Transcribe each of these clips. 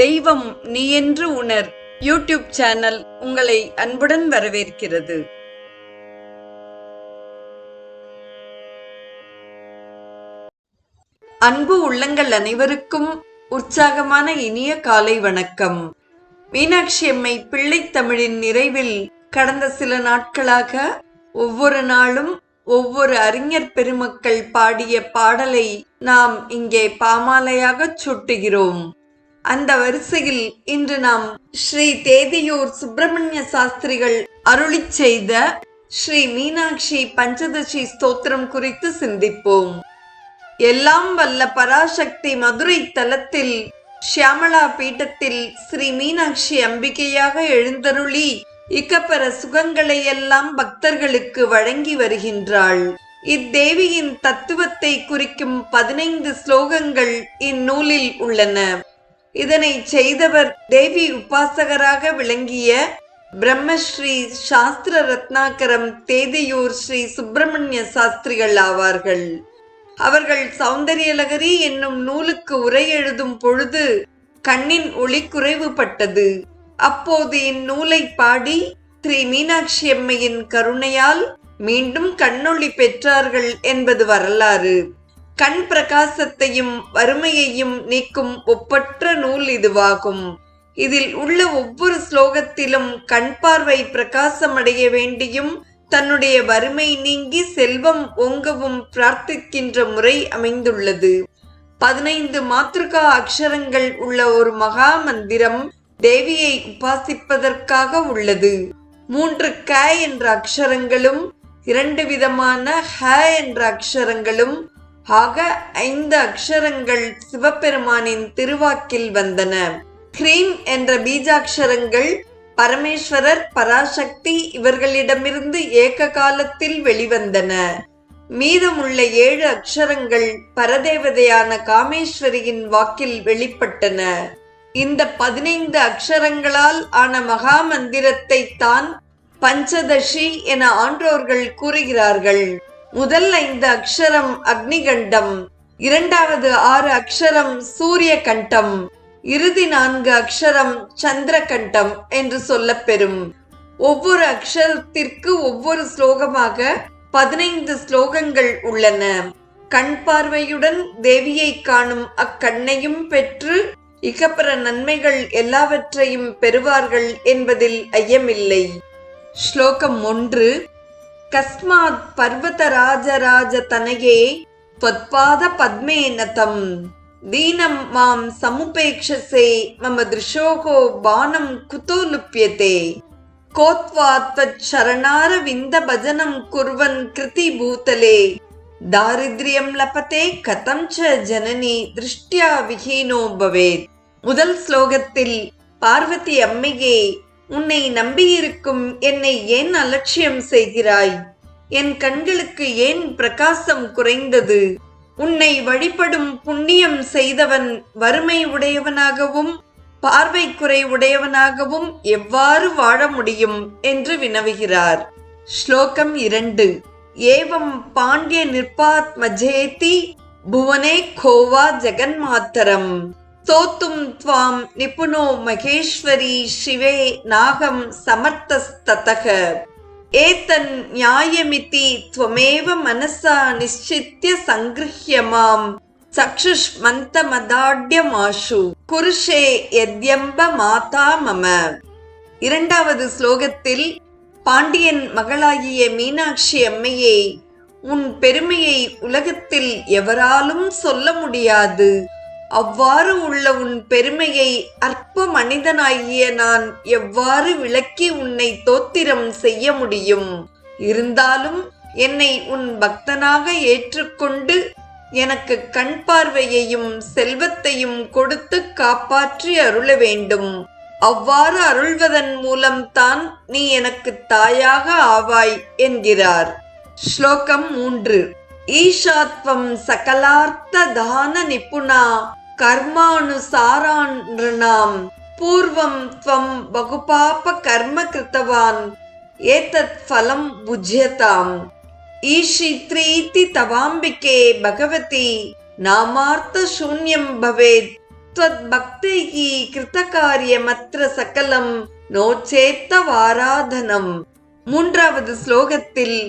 தெய்வம் நீ என்று உணர். யூடியூப் சேனல் உங்களை அன்புடன் வரவேற்கிறது. அன்பு உள்ளங்கள் அனைவருக்கும் உற்சாகமான இனிய காலை வணக்கம். மீனாட்சி அம்மை பிள்ளைத் தமிழின் நிறைவில் கடந்த சில நாட்களாக ஒவ்வொரு நாளும் ஒவ்வொரு அறிஞர் பெருமக்கள் பாடிய பாடலை நாம் இங்கே பாமாலையாக சுட்டுகிறோம். அந்த வரிசையில் இன்று நாம் ஸ்ரீ தேதியூர் சுப்பிரமணிய சாஸ்திரிகள் அருளிச் செய்த ஸ்ரீ மீனாட்சி பஞ்சதசி ஸ்தோத்திரம் குறித்து சிந்திப்போம். எல்லாம் வல்ல பராசக்தி மதுரை தலத்தில் ஷியாமலா பீட்டத்தில் ஸ்ரீ மீனாட்சி அம்பிகையாக எழுந்தருளி இக்கப்பெற சுகங்களை எல்லாம் பக்தர்களுக்கு வழங்கி வருகின்றாள். இத்தேவியின் தத்துவத்தை குறிக்கும் பதினைந்து ஸ்லோகங்கள் இந்நூலில் உள்ளன. இதனை செய்தவர் தேவி உபாசகராக விளங்கிய பிரம்மஸ்ரீ சாஸ்திர ரத்னாகரம் தேதியூர் ஸ்ரீ சுப்பிரமணிய சாஸ்திரிகள் ஆவார்கள். அவர்கள் சௌந்தரியலகரி என்னும் நூலுக்கு உரை எழுதும் பொழுது கண்ணின் ஒளி குறைவுபட்டது அப்போது இந்நூலை பாடி ஸ்ரீ மீனாட்சி அம்மையின் கருணையால் மீண்டும் கண்ணொளி பெற்றார்கள் என்பது வரலாறு. கண் பிரகாசத்தையும் வறுமையையும் நீக்கும் ஒப்பற்ற நூல் இதுவாகும். இதில் உள்ள ஒவ்வொரு ஸ்லோகத்திலும் கண் பார்வை பிரகாசமடைய வேண்டியும் தன்னுடைய வறுமை நீங்கி செல்வம் ஓங்கவும் பிரார்த்திக்கின்ற முறை அமைந்துள்ளது. பதினைந்து மாத்ருகா அக்ஷரங்கள் உள்ள ஒரு மகா மந்திரம் தேவியை உபாசிப்பதற்காக உள்ளது. மூன்று க என்ற அக்ஷரங்களும் இரண்டு விதமான ஹ என்ற அக்ஷரங்களும் ஆக ஐந்து அக்ஷரங்கள் சிவபெருமானின் திருவாக்கில் வந்தன. ஹ்ரீம் என்ற பீஜாட்சரங்கள் பரமேஸ்வரர் பராசக்தி இவர்களிடமிருந்து ஏக காலத்தில் வெளிவந்தன. மீதமுள்ள ஏழு அக்ஷரங்கள் பரதேவதையான காமேஸ்வரியின் வாக்கில் வெளிப்பட்டன. இந்த பதினைந்து அக்ஷரங்களால் ஆன மகா மந்திரத்தை தான் பஞ்சதசி என ஆன்றோர்கள் கூறுகிறார்கள். முதல் ஐந்து அக்ஷரம் அக்னிகண்டம் இரண்டாவது ஆறு அக்ஷரம் சூரிய கண்டம் இறுதி நான்கு அக்ஷரம் சந்திரகண்டம் என்று சொல்லப்பெறும். ஒவ்வொரு அக்ஷரத்திற்கு ஒவ்வொரு ஸ்லோகமாக பதினைந்து ஸ்லோகங்கள் உள்ளன. கண் பார்வையுடன் தேவியை காணும் அக்கண்ணையும் பெற்று இகப்பெற நன்மைகள் எல்லாவற்றையும் பெறுவார்கள் என்பதில் ஐயமில்லை. ஸ்லோகம் ஒன்று கஸ்மாத் பர்வதராஜராஜ தனயே त्वत्पाद पद्मे नतम् दीनं मां समुपेक्षसे मम दृशोः बाणं कुतो लुप्यते कोत्वा त्वच्छरणारविन्दभजनं कुर्वन् कृतिभूतले दारिद्र्यं लपते कथं च जननी दृष्ट्या विहीनो भवेत् முதல் ஸ்லோகத்தில் பார்வதி அம்மையே உன்னை நம்பியிருக்கும் என்னை ஏன் அலட்சியம் செய்கிறாய்? என் கண்களுக்கு ஏன் பிரகாசம் குறைந்தது? உன்னை வழிபடும் புண்ணியம் செய்தவன் வறுமை உடையவனாகவும் பார்வை குறை உடையவனாகவும் எவ்வாறு வாழ முடியும் என்று வினவுகிறார். ஸ்லோகம் இரண்டு. ஏவம் பாண்டிய நிற்பாத்மஜேதி புவனே கோவா ஜெகன்மாத்தரம். சோத்தும் துவாம் நிபுணோ மகேஸ்வரி சிவே நாகம் சமர்த்தஸ்ததக एतन् न्यायमिति त्वमेव मनसा निश्चित्य सङ्गृह्य माम् சக்ஷுஷ்மந்தமதாட்யமாஷு குருஷே யத்யம்ப மாதா மம இரண்டாவது ஸ்லோகத்தில் பாண்டியன் மகளாகிய மீனாட்சி அம்மையே உன் பெருமையை உலகத்தில் எவராலும் சொல்ல முடியாது அவ்வாறு உள்ள உன் பெருமையை அற்ப மனிதனாகிய நான் எவ்வாறு விளக்கி உன்னை தோத்திரம் செய்ய முடியும்? இருந்தாலும் என்னை உன் பக்தனாக ஏற்றுக்கொண்டு எனக்கு கண் பார்வையையும் செல்வத்தையும் கொடுத்து காப்பாற்றி அருள வேண்டும். அவ்வாறு அருள்வதன் மூலம்தான் நீ எனக்கு தாயாக ஆவாய் என்கிறார். ஸ்லோகம் மூன்று. ஈஷாத்வம் சகலார்த்த தான நிபுணா கர்மானுசாரான் பூர்வம் त्वं बहुपाप कर्म कृतवान् एतत् फलं भुज्यताम् ईशित्रीति तवाम्बिके भगवति नामार्थ शून्यं भवेत् त्वद्भक्तैः कृतकार्यमत्र சகலம் நோச்சேத்த வாராதனம் மூன்றாவது ஸ்லோகத்தில்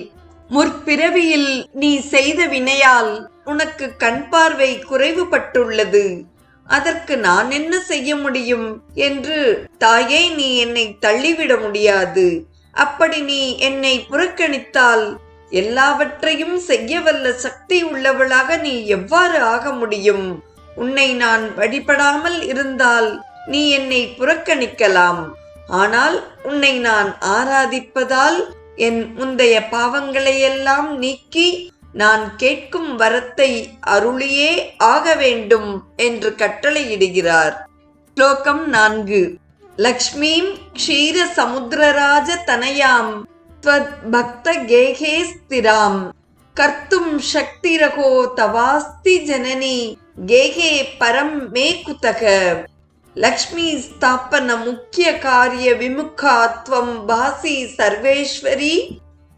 முற்பிறவியில் நீ செய்த வினையால் உனக்கு கண் பார்வை குறைவுபட்டுள்ளது. அதற்கு நான் என்ன செய்ய முடியும் என்று தாயே நீ என்னை தள்ளிவிட முடியாது. அப்படி நீ என்னை புறக்கணித்தால் எல்லாவற்றையும் செய்ய வல்ல சக்தி உள்ளவளாக நீ எவ்வாறு ஆக முடியும்? உன்னை நான் வழிபடாமல் இருந்தால் நீ என்னை புறக்கணிக்கலாம். ஆனால் உன்னை நான் ஆராதிப்பதால் என் முந்தைய பாவங்களையெல்லாம் நீக்கி நான் கேட்கும் வரத்தை அருளியே ஆக வேண்டும் என்று கட்டளையிடுகிறார் ஸ்லோகம் நான்கு லக்ஷ்மீம் க்ஷீர சமுத்திரராஜ தனயாம் त्वत् பக்த கேகே ஸ்திராம் கர்த்தும் சக்திரகோ தவாஸ்தி ஜனனி கேகே பரம் மே குதக லக்ஷ்மி ஸ்தாபன முக்கிய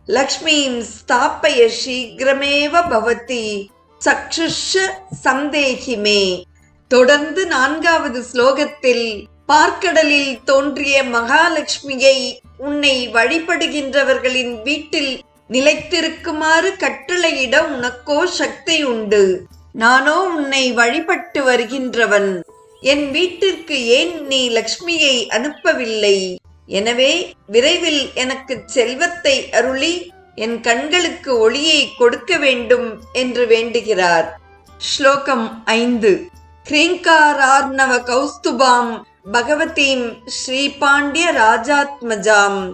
லக்ஷ்மீம் ஸ்தாபய சீக்கிரமேவ பவதி சக்ஷுஷ சந்தேகிமே தொடர்ந்து நான்காவது ஸ்லோகத்தில் பார்க்கடலில் தோன்றிய மகாலட்சுமியை உன்னை வழிபடுகின்றவர்களின் வீட்டில் நிலைத்திருக்குமாறு கட்டளையிட உனக்கோ சக்தி உண்டு நானோ உன்னை வழிபட்டு வருகின்றவன். என் வீட்டிற்கு ஏன் நீ லக்ஷ்மியை அனுப்பவில்லை? எனவே விரைவில் எனக்கு செல்வத்தை அருளி என் கண்களுக்கு ஒளியை கொடுக்க வேண்டும் என்று வேண்டுகிறார். ஸ்லோகம் ஐந்து. கிரீங்காரார்ணவ கௌஸ்துபாம் பகவதீம் ஸ்ரீபாண்டிய ராஜாத்மஜாம்.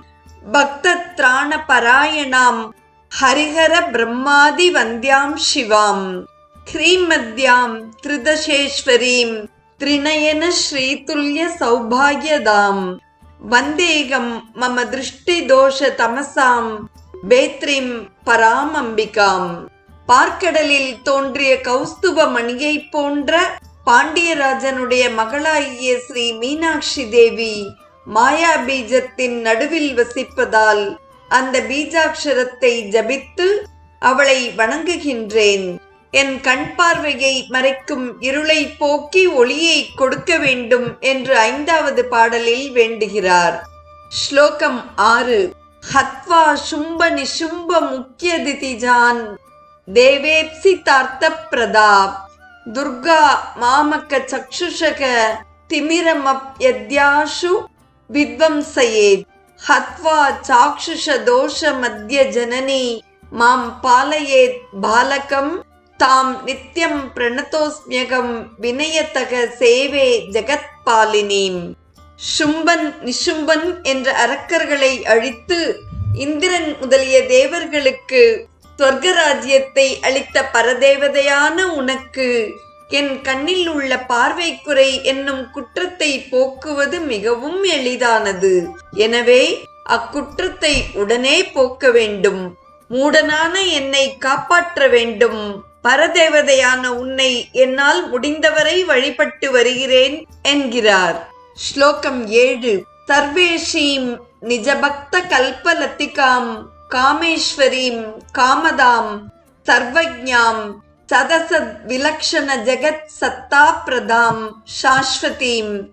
பக்த திராண பராயணாம் ஹரிஹர பிரம்மாதி வந்தியாம் சிவாம். ஹ்ரீமத்யாம் திரிதசேஸ்வரீம் திரிநயன ஸ்ரீதுல்ய சௌபாகியதாம். வந்தேகம் மம திருஷ்டி தோஷ தமசாம் வேத்ரிம் பராமம்பிகாம். பார்க்கடலில் தோன்றிய கௌஸ்துப மணியை போன்ற பாண்டியராஜனுடைய மகளாகிய ஸ்ரீ மீனாட்சி தேவி மாயா பீஜத்தின் நடுவில் வசிப்பதால் அந்த பீஜாட்சரத்தை ஜபித்து அவளை வணங்குகின்றேன். என் கண் பார்வையை மறைக்கும் இருளை போக்கி ஒளியை கொடுக்க வேண்டும் என்று ஐந்தாவது பாடலில் வேண்டுகிறார். ஸ்லோகம் ஆறு. ஹத்வா சும்ப நிசும்ப முக்கிய திதிஜான் தேவேப்சி தார்த்த பிரதாப் துர்கா மாமக்க சக்ஷுஷக. திமிரமப்யத்யாஷு வித்வம்சயேத் ஹத்வா சாக்ஷுஷ தோஷ மத்திய ஜனனி. மாம் பாலயேத் பாலகம். தாம் நித்யம் பிரணதோஸ்மியகம் வினயத்தக சேவே ஜெகத்பாலினீம். சும்பன் நிஷும்பன் என்ற அரக்கர்களை அழித்து இந்திரன் முதலிய தேவர்களுக்கு சொர்க்கராஜ்யத்தை அளித்த பரதேவதையான உனக்கு என் கண்ணில் உள்ள பார்வை குறை என்னும் குற்றத்தை போக்குவது மிகவும் எளிதானது. எனவே அக்குற்றத்தை உடனே போக்க வேண்டும். மூடனான என்னை காப்பாற்ற வேண்டும். பரதேவதையான உன்னை என்னால் முடிந்தவரை வழிபட்டு வருகிறேன் என்கிறார். ஸ்லோகம் ஏழு. சர்வேஷீம் நிஜபக்த கல்பலத்திகாம் காமேஸ்வரீம் காமதாம் சர்வஜாம் சதசத் விலக்ஷண ஜெகத் சத்தா பிரதாம் சாஸ்வதீம்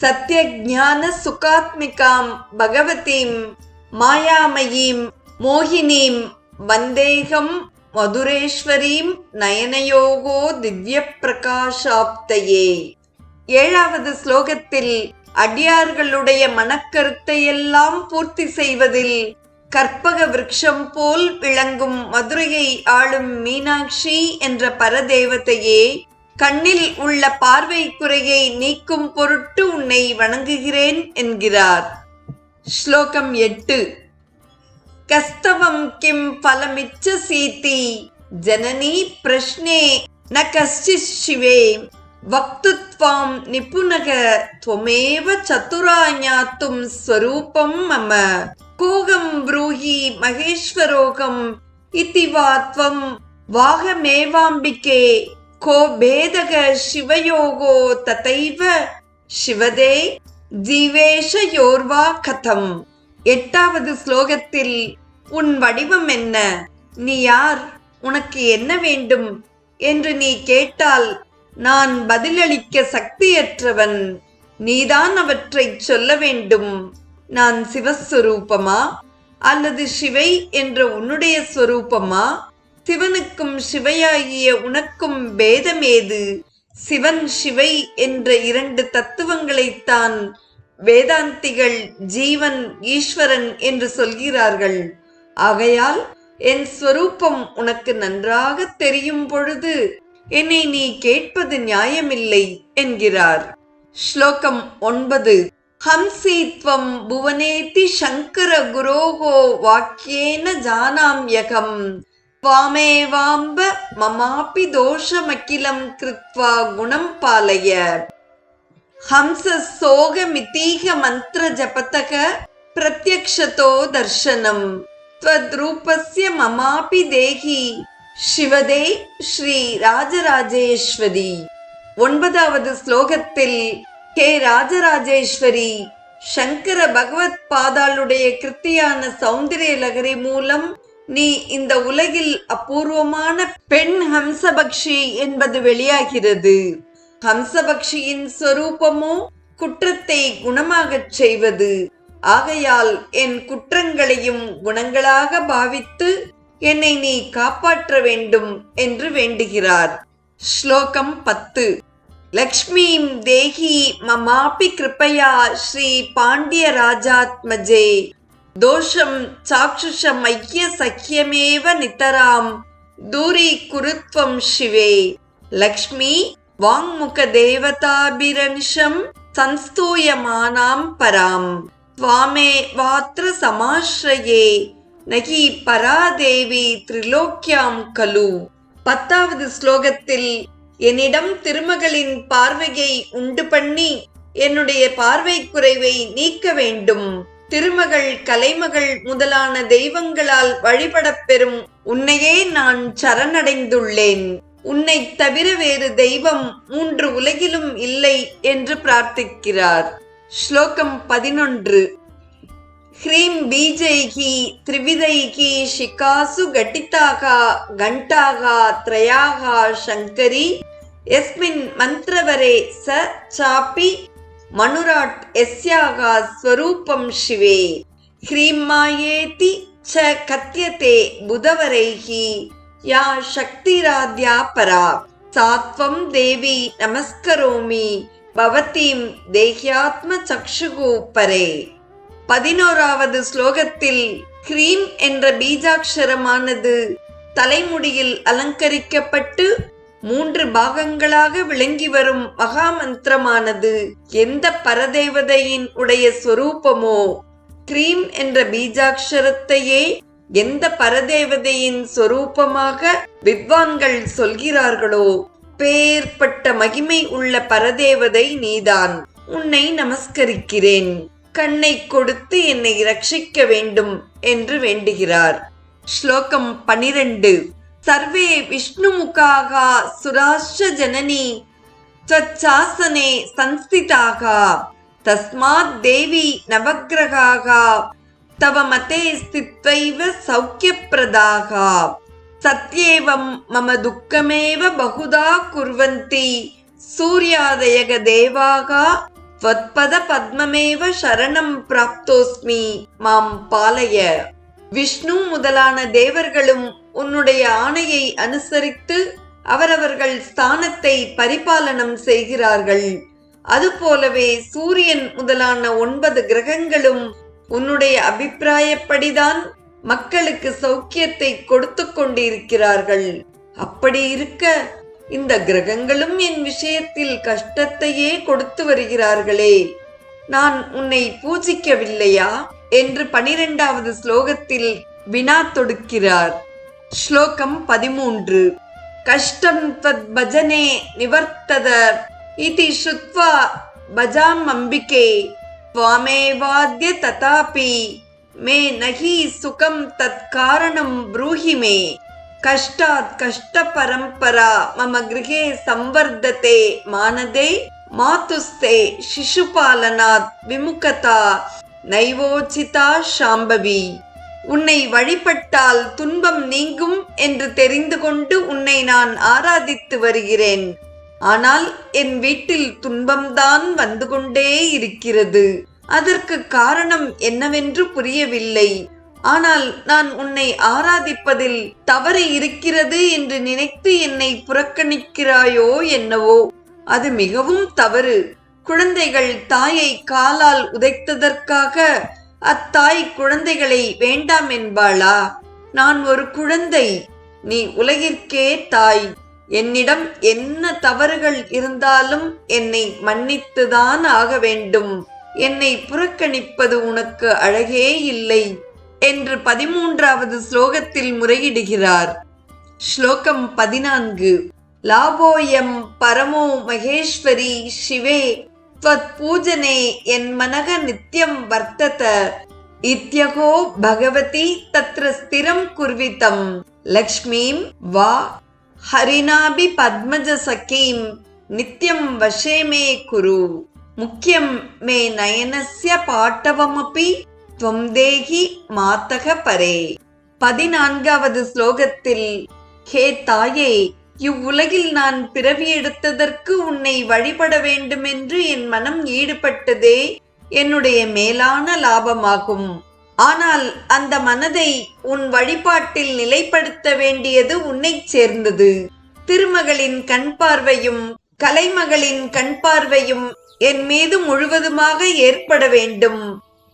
சத்யஜான சுகாத்மிகாம் பகவதீம் மாயாமயீம் மோகினீம் வந்தேகம் மதுரேஸ்வரீம் நயனயோகோ திவ்ய பிரகாஷாப்தையே ஏழாவது ஸ்லோகத்தில் அடியார்களுடைய மனக்கருத்தையெல்லாம் பூர்த்தி செய்வதில் கற்பக விருட்சம் போல் விளங்கும் மதுரையை ஆளும் மீனாட்சி என்ற பரதேவதையே கண்ணில் உள்ள பார்வை குறையை நீக்கும் பொருட்டு உன்னை வணங்குகிறேன் என்கிறார். ஸ்லோகம் எட்டு. कस्तवं किं फलमिच्छसीति जननी प्रश्ने न कश्चित् शिवे वक्तुत्वां निपुणः त्वमेव चतुरा ज्ञातुं स्वरूपं मम कोऽहं ब्रूहि महेश्वरोऽहम् इति वा त्वं वाहमेवाम्बिके को भेदः शिवयोगो तथैव शिवदे जीवेशयोर्वा कथम् எட்டாவது ஸ்லோகத்தில் உன் வடிவம் என்ன? நீ யார்? உனக்கு என்ன வேண்டும்? என்று நீ கேட்டால் நான் பதிலளிக்க சக்தியற்றவன். நீதான் அவற்றைச் சொல்ல வேண்டும். நான் சிவஸ்வரூபமா? அல்லது சிவை என்ற உன்னுடைய ஸ்வரூபமா? சிவனுக்கும் சிவையாகிய உனக்கும் பேதமேது? சிவன் சிவை என்ற இரண்டு தத்துவங்களைத்தான் வேதாந்திகள் ஜீவன் ஈஸ்வரன் என்று சொல்கிறார்கள். ஆகையால் என் ஸ்வரூபம் உனக்கு நன்றாக தெரியும் பொழுது என்னை நீ கேட்பது நியாயமில்லை என்கிறார். ஸ்லோகம் ஒன்பது. ஹம்சீத்வம் புவனேதி சங்கர குரோகோ வாக்கியேன ஜானாம்யகம் வாமேவாம்ப மமாபி தோஷமக்கிலம் கிருத்வா குணம் பாலைய. ஹம்ச ಸೋಗ ಮಿತೀಹ ಮಂತ್ರ ಜಪತಃ ಪ್ರತ್ಯಕ್ಷತೋ ದರ್ಶನಂ ತ್ವದ್ರೂಪಸ್ಯ ಮಮಾಪಿ ದೇಹಿ சிவதே ஸ்ரீ ராஜராஜேஸ்வரி. ஒன்பதாவது ஸ்லோகத்தில் கே ராஜராஜேஸ்வரி சங்கர பகவத் பாதாளுடைய கிருத்தியான சௌந்தரிய லகரி மூலம் நீ இந்த உலகில் அபூர்வமான பெண் ஹம்சபக்ஷி என்பது வெளியாகிறது. ஹம்சபக்ஷியின் சொரூபமோ குற்றத்தை குணமாகச் செய்வது. ஆகையால் என் குற்றங்களையும் குணங்களாக பாவித்து என்னை நீ காப்பாற்ற வேண்டும் என்று வேண்டுகிறார். ஸ்லோகம் பத்து. லக்ஷ்மீம் தேகி மமாபி கிருபயா ஸ்ரீ பாண்டிய ராஜாத்மஜே தோஷம் சாக்ஷுஷம் ஐக்கிய சக்கியமேவ நித்தராம். தூரி குருத்வம் சிவே. லக்ஷ்மி வாங்முக தேவதாபிரன்ஷம் சன்ஸ்தூயமானாம் பராம். சுவாமே வாத்திர சமாஸ்ரயே நகி பராதேவி திரிலோக்கியாம் கலு. பத்தாவது ஸ்லோகத்தில் என்னிடம் திருமகளின் பார்வையை உண்டு பண்ணி என்னுடைய பார்வை குறைவை நீக்க வேண்டும். திருமகள் கலைமகள் முதலான தெய்வங்களால் வழிபடப் பெறும் உன்னையே நான் சரணடைந்துள்ளேன். உன்னை தவிர வேறு தெய்வம் மூன்று உலகிலும் இல்லை என்று பிரார்த்திக்கிறார். ஸ்லோகம் பதினொன்று. ஹ்ரீம் பீஜைகி த்ரிவிதைகி ஷிகாசு கட்டிதாக கண்டாக திரயாக சங்கரி எஸ்மின் மந்திரவரே ச சாப்பி மனுராட் எஸ்யாக ஸ்வரூபம் சிவே. ஹ்ரீம் மாயேதி ச கத்தியதே புதவரைகி யா சக்திராத்யா பரா. சாத்வம் தேவி நமஸ்கரோமி. பவதீம் தேஹ்யாத்ம சக்ஷுகு பரே. பதினோராவது ஸ்லோகத்தில் கிரீம் என்ற பீஜாட்சரமானது தலைமுடியில் அலங்கரிக்கப்பட்டு மூன்று பாகங்களாக விளங்கி வரும் மகா மந்திரமானது எந்த பரதேவதையின் உடைய சொரூபமோ? கிரீம் என்ற பீஜாட்சரத்தையே எந்த பரதேவதையின் சொரூபமாக வித்வான்கள் சொல்கிறார்களோ பேர்பட்ட மகிமை உள்ள பரதேவதை நீதான். உன்னை நமஸ்கரிக்கிறேன். கண்ணை கொடுத்து என்னை ரட்சிக்க வேண்டும் என்று வேண்டுகிறார். ஸ்லோகம் பனிரெண்டு. சர்வே விஷ்ணுமுகாக சுராஷ்ட ஜனனி சச்சாசனே சன்ஸ்திதாக தஸ்மாத் தேவி நவக்கிரகாகா. तव मते स्थित्वैव सौख्यप्रदाः सत्येवं मम दुःखमेव बहुधा कुर्वन्ति सूर्यादयग देवाः त्वत्पद பத்மமேவ சரணம் பிராப்தோஸ்மி மாம் பாலய விஷ்ணு முதலான தேவர்களும் உன்னுடைய ஆணையை அனுசரித்து அவரவர்கள் ஸ்தானத்தை பரிபாலனம் செய்கிறார்கள் அதுபோலவே சூரியன் முதலான ஒன்பது கிரகங்களும் உன்னுடைய அபிப்பிராயப்படிதான் மக்களுக்கு சௌக்கியத்தை கொடுத்து கொண்டிருக்கிறார்கள். அப்படி இருக்க இந்த கிரகங்களும் என் விஷயத்தில் கஷ்டத்தையே கொடுத்து வருகிறார்களே. நான் உன்னை பூஜிக்கவில்லையா? என்று பனிரெண்டாவது ஸ்லோகத்தில் வினா தொடுக்கிறார். ஸ்லோகம் பதிமூன்று. கஷ்டம் தத் பஜனே நிவர்த்தத. இதி ஸ்ருத்வா பஜாம் அம்பிகே. त्वामेवाद्य तथापि मे नहि सुखं तत्कारणं ब्रूहि मे कष्टात् कष्टपरम्परा मम गृहे संवर्धते मानदे मातुस्ते शिशुपालनात् விமுகதா நைவோச்சிதா சாம்பவி உன்னை வழிபட்டால் துன்பம் நீங்கும் என்று தெரிந்து கொண்டு உன்னை நான் ஆராதித்து வருகிறேன் ஆனால் என் வீட்டில் துன்பம்தான் வந்து கொண்டே இருக்கிறது. அதற்கு காரணம் என்னவென்று புரியவில்லை. ஆனால் நான் உன்னை ஆராதிப்பதில் தவறு இருக்கிறது என்று நினைத்து என்னை புறக்கணிக்கிறாயோ என்னவோ? அது மிகவும் தவறு. குழந்தைகள் தாயை காலால் உதைத்ததற்காக அத்தாய் குழந்தைகளை வேண்டாம் என்பாளா? நான் ஒரு குழந்தை. நீ உலகிற்கே தாய். என்னிடம் என்ன தவறுகள் இருந்தாலும் என்னை மன்னித்துதான் ஆக வேண்டும் என்னை புறக்கணிப்பது உனக்கு அழகே இல்லை என்று பதிமூன்றாவது ஸ்லோகத்தில் முறையிடுகிறார் ஸ்லோகம் பதினான்கு லாபோயம் பரமோ மகேஸ்வரி சிவே त्वत् पूजने यन्मनः नित्यं वर्तत इत्यहो भगवती तत्र स्थिरं कुर्वितं लक्ष्मीं वा ஹரிநாபி பத்மஜ சகீம் நித்யம் வशे மே குரு. முக்கியம் மே நயனஸ்ய பாட்டவமபி துவம் தேகி மாத்தக பரே. பதினான்காவது ஸ்லோகத்தில் ஹே தாயே இவ்வுலகில் நான் பிறவி எடுத்ததற்கு உன்னை வழிபட வேண்டுமென்று என் மனம் ஈடுபட்டதே என்னுடைய மேலான லாபமாகும். ஆனால் அந்த மனதை உன் வழிபாட்டில் நிலைப்படுத்த வேண்டியது உன்னை சேர்ந்தது. திருமகளின் கண் பார்வையும் கலைமகளின் கண் பார்வையும் என் மீது முழுவதுமாக ஏற்பட வேண்டும்.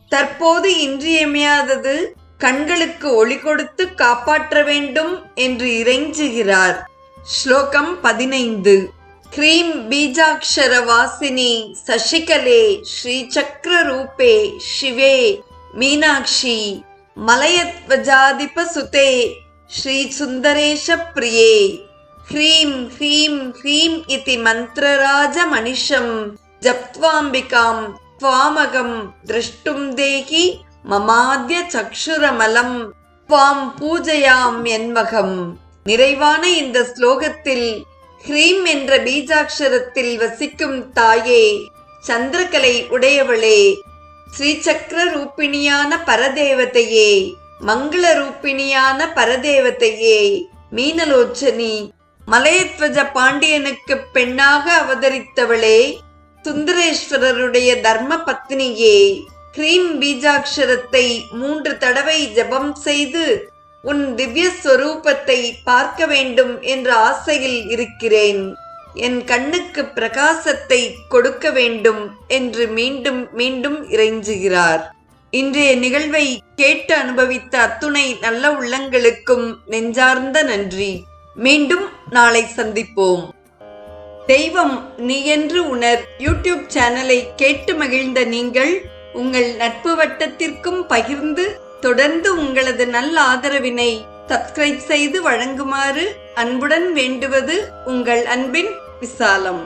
தற்போது இன்றியமையாதது கண்களுக்கு ஒளி கொடுத்து காப்பாற்ற வேண்டும் என்று இறைஞ்சுகிறார். ஸ்லோகம் பதினைந்து. ஹ்ரீம் பீஜாட்சர வாசினி சசிகலே ஸ்ரீ ஸ்ரீசக்கர ரூபே சிவே. सशिकले श्रीचक्ररूपे शिवे मीनाक्षी मलयध्वजाधिपसुते श्रीसुन्दरेशप्रिये ह्रीं ह्रीं ह्रीं इति मन्त्रराजमनिशं जप्त्वाम्बिकां त्वामगं द्रष्टुं देहि மமாத்ய சக்ஷுரமலம் துவாம் பூஜையாம் என்மகம் நிறைவான இந்த ஸ்லோகத்தில் ஹ்ரீம் என்ற பீஜாட்சரத்தில் வசிக்கும் தாயே சந்திரகலை உடையவளே ஸ்ரீசக்கர ரூபிணியான பரதேவதையே மங்கள ரூபிணியான பரதேவதையே மீனலோச்சனி மலையத்வஜ பாண்டியனுக்கு பெண்ணாக அவதரித்தவளே சுந்தரேஸ்வரருடைய தர்ம பத்னியே கிரீம் பீஜாட்சரத்தை மூன்று தடவை ஜபம் செய்து உன் திவ்ய ஸ்வரூபத்தை பார்க்க வேண்டும் என்ற ஆசையில் இருக்கிறேன். என் கண்ணுக்கு பிரகாசத்தை கொடுக்க வேண்டும் என்று மீண்டும் மீண்டும் இறைஞ்சுகிறார். இன்றைய நிகழ்வை கேட்டு அனுபவித்த அத்துணை நல்ல உள்ளங்களுக்கும் நெஞ்சார்ந்த நன்றி. மீண்டும் நாளை சந்திப்போம். தெய்வம் நீ என்று உணர் யூடியூப் சேனலை கேட்டு மகிழ்ந்த நீங்கள் உங்கள் நட்பு வட்டத்திற்கும் பகிர்ந்து தொடர்ந்து உங்களது நல்ல ஆதரவினை சப்ஸ்கிரைப் செய்து வழங்குமாறு அன்புடன் வேண்டுவது உங்கள் அன்பின் విశాలం